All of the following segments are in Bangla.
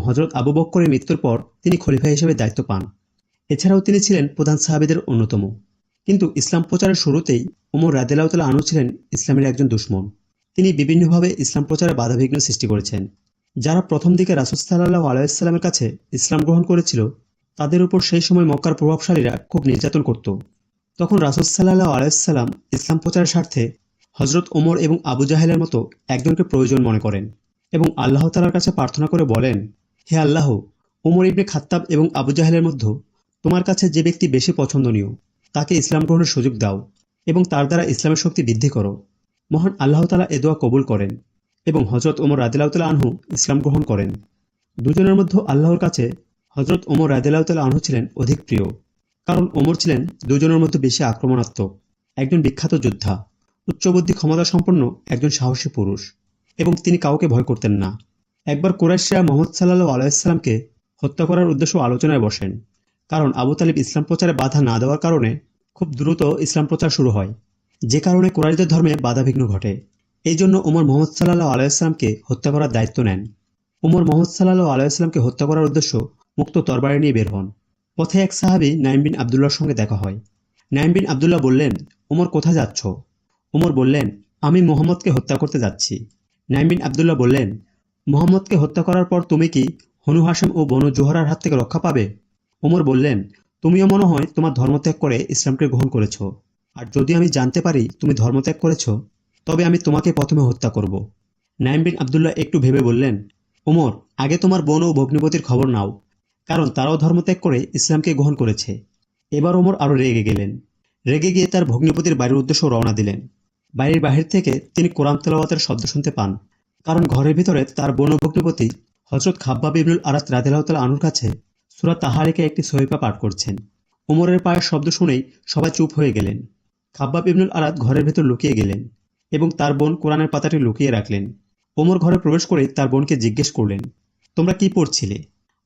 হজরত আবু বক্করের মৃত্যুর পর তিনি খলিফা হিসেবে দায়িত্ব পান। এছাড়াও তিনি ছিলেন প্রধান সাহাবিদের অন্যতম। কিন্তু ইসলাম প্রচারের শুরুতেই ওমর রাদিল্লাহতালা আনু ছিলেন ইসলামের একজন দুশ্মন। তিনি বিভিন্নভাবে ইসলাম প্রচারে বাধাবিঘ্ন সৃষ্টি করেছেন। যারা প্রথম দিকে রাসুল সাল্লাহ আলাইসাল্লামের কাছে ইসলাম গ্রহণ করেছিল, তাদের উপর সেই সময় মক্কার প্রভাবশালীরা খুব নির্যাতন করত। তখন রাসুল সাল্লাহ আলাইসাল্লাম ইসলাম প্রচারের স্বার্থে হজরত ওমর এবং আবু জাহেলের মতো একজনকে প্রয়োজন মনে করেন এবং আল্লাহ তালার কাছে প্রার্থনা করে বলেন হে আল্লাহ ওমর ইবনে খাত্তাব এবং আবু জাহেলের মধ্যে তোমার কাছে যে ব্যক্তি বেশি পছন্দনীয়, তাকে ইসলাম গ্রহণের সুযোগ দাও এবং তার দ্বারা ইসলামের শক্তি বৃদ্ধি করো। মহান আল্লাহ তালা এ দোয়া কবুল করেন এবং হজরত ওমর রাদিল্লাহতাল আনহু ইসলাম গ্রহণ করেন। দুজনের মধ্যে আল্লাহর কাছে হজরত ওমর রাদিল্লাহতাল আনহু ছিলেন অধিক প্রিয়, কারণ ওমর ছিলেন দুজনের মধ্যে বেশি আক্রমণাত্মক, একজন বিখ্যাত যোদ্ধা, উচ্চবুদ্ধি ক্ষমতা সম্পন্ন একজন সাহসী পুরুষ এবং তিনি কাউকে ভয় করতেন না। একবার কুরাইশরা মোহাম্মদ সাল্লাহ আলাইসাল্লামকে হত্যা করার উদ্দেশ্য আলোচনায় বসেন। কারণ আবু তালিব ইসলাম প্রচারে বাধা না দেওয়ার কারণে খুব দ্রুত ইসলাম প্রচার শুরু হয়। যে কারণে কুরাইশদের ধর্মে বাধাবিঘ্ন ঘটে। এই জন্য ওমর মোহাম্মদ সাল্লাহ আলাইসলামকে হত্যা করার দায়িত্ব নেন। ওমর মোহাম্মদ সাল্লাহ আলাইসলামকে হত্যা করার উদ্দেশ্য মুক্ত তরবারি নিয়ে বের হন। পথে এক সাহাবি নাইম বিন আবদুল্লাহর সঙ্গে দেখা হয়। নাইম বিন আবদুল্লাহ বললেন ওমর কোথায় যাচ্ছ? ওমর বললেন, আমি মোহাম্মদকে হত্যা করতে যাচ্ছি। নাইম বিন আবদুল্লাহ বললেন মোহাম্মদকে হত্যা করার পর তুমি কি হনু হাসেম ও বনু জোহরার হাত থেকে রক্ষা পাবে? ওমর বললেন, তুমিও মনে হয় তোমার ধর্মত্যাগ করে ইসলামকে গ্রহণ করেছ। আর যদি আমি জানতে পারি তুমি ধর্মত্যাগ করেছ, তবে আমি তোমাকে প্রথমে হত্যা করব। নাইম বিন আবদুল্লাহ একটু ভেবে বললেন, ওমর, আগে তোমার বোন ও ভগ্নিপতির খবর নাও, কারণ তারাও ধর্মত্যাগ করে ইসলামকে গ্রহণ করেছে। এবার ওমর আরও রেগে গেলেন। রেগে গিয়ে তার ভগ্নিপতির বাড়ির উদ্দেশ্য রওনা দিলেন। বাড়ির বাহির থেকে তিনি কোরআন তেলাওয়াতের শব্দ শুনতে পান। কারণ ঘরের ভিতরে তার বোন ও ভগ্নিপতি হজরত খাব্বাব ইবনুল আরাত রাদিল্লাহতাল আনুর কাছে সুরা তাহারিকে একটি সহিপা পাঠ করছেন। ওমরের পায়ের শব্দ শুনেই সবাই চুপ হয়ে গেলেন। খাব্বাব ইবনুল আরাত ঘরের ভেতর লুকিয়ে গেলেন এবং তার বোন কোরআনের পাতাটি লুকিয়ে রাখলেন। ওমর ঘরে প্রবেশ করে তার বোনকে জিজ্ঞেস করলেন, তোমরা কি পড়ছিলে?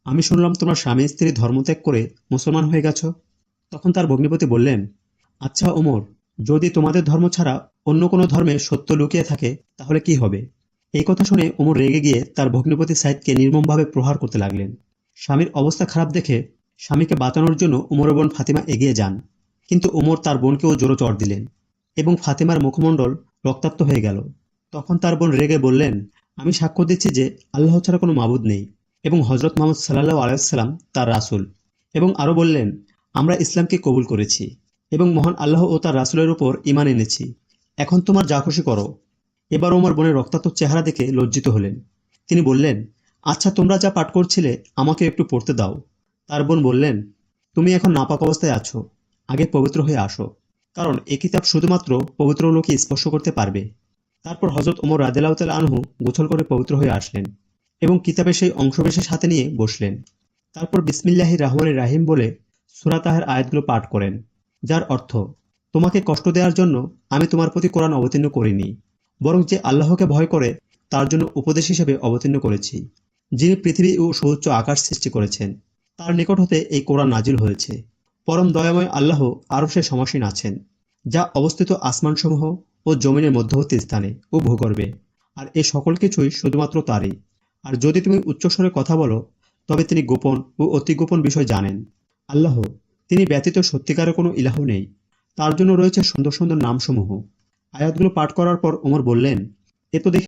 আমি শুনলাম তোমার স্বামী স্ত্রী ধর্মত্যাগ করে মুসলমান হয়ে গেছ। তখন তার ভগ্নিপতি বললেন আচ্ছা ওমর, যদি তোমাদের ধর্ম ছাড়া অন্য কোনো ধর্মে সত্য লুকিয়ে থাকে, তাহলে কি হবে? এই কথা শুনে ওমর রেগে গিয়ে তার ভগ্নিপতি সাইদকে নির্মমভাবে প্রহার করতে লাগলেন। স্বামীর অবস্থা খারাপ দেখে স্বামীকে বাঁচানোর জন্য ওমরের বোন ফাতিমা এগিয়ে যান। কিন্তু ওমর তার বোনকেও জোরো চড় দিলেন এবং ফাতিমার মুখমণ্ডল রক্তাক্ত হয়ে গেল। তখন তার বোন রেগে বললেন, আমি সাক্ষ্য দিচ্ছি যে আল্লাহ ছাড়া কোনো মাবুদ নেই। এবং হজরত মোহাম্মদ সাল্লাহ আলাইসাল্লাম তার রাসুল এবং আরও বললেন, আমরা ইসলামকে কবুল করেছি এবং মহান আল্লাহ ও তার রাসুলের উপর ইমান এনেছি। এখন তোমার যা খুশি করো। এবার ওমর বোনের রক্তাক্ত চেহারা দেখে লজ্জিত হলেন। তিনি বললেন আচ্ছা তোমরা যা পাঠ করছিলে, আমাকে একটু পড়তে দাও। তার বোন বললেন, তুমি এখন নাপাক অবস্থায় আছো, আগে পবিত্র হয়ে আসো, কারণ এ কিতাব শুধুমাত্র পবিত্র লোকে স্পর্শ করতে পারবে। তারপর হজরত ওমর রাদেলাউতাল আনহু গোছল করে পবিত্র হয়ে আসলেন এবং কিতাবের সেই অংশবিশেষ হাতে নিয়ে বসলেন। তারপর বিসমিল্লাহি রহমান রাহিম বলে সুরাতাহের আয়াতগুলো পাঠ করেন, যার অর্থ, তোমাকে কষ্ট দেওয়ার জন্য আমি তোমার প্রতি কোরআন অবতীর্ণ করিনি। বরং যে আল্লাহকে ভয় করে, তার জন্য উপদেশ হিসেবে অবতীর্ণ করেছি, যিনি পৃথিবী ও সুউচ্চ আকাশ সৃষ্টি করেছেন। তার নিকট হতে এই কোরআন নাজিল হয়েছে। পরম দয়াময় আল্লাহ আরও সে সমাসীন আছেন, যা অবস্থিত আসমানসমূহ ও জমিনের মধ্যবর্তী স্থানে ও ভূগর্ভে আর এ সকল কিছুই শুধুমাত্র তারই। আর যদি তুমি উচ্চস্বরে কথা বলো, তবে তিনি গোপন ও অতি গোপন বিষয় জানেন। আল্লাহ, তিনি ব্যতীত সত্যিকারের কোনো ইলাহ নেই। তার জন্য রয়েছে সুন্দর সুন্দর নামসমূহ। আয়াতগুলো পাঠ করার পর ওমর বললেন এ তো দেখি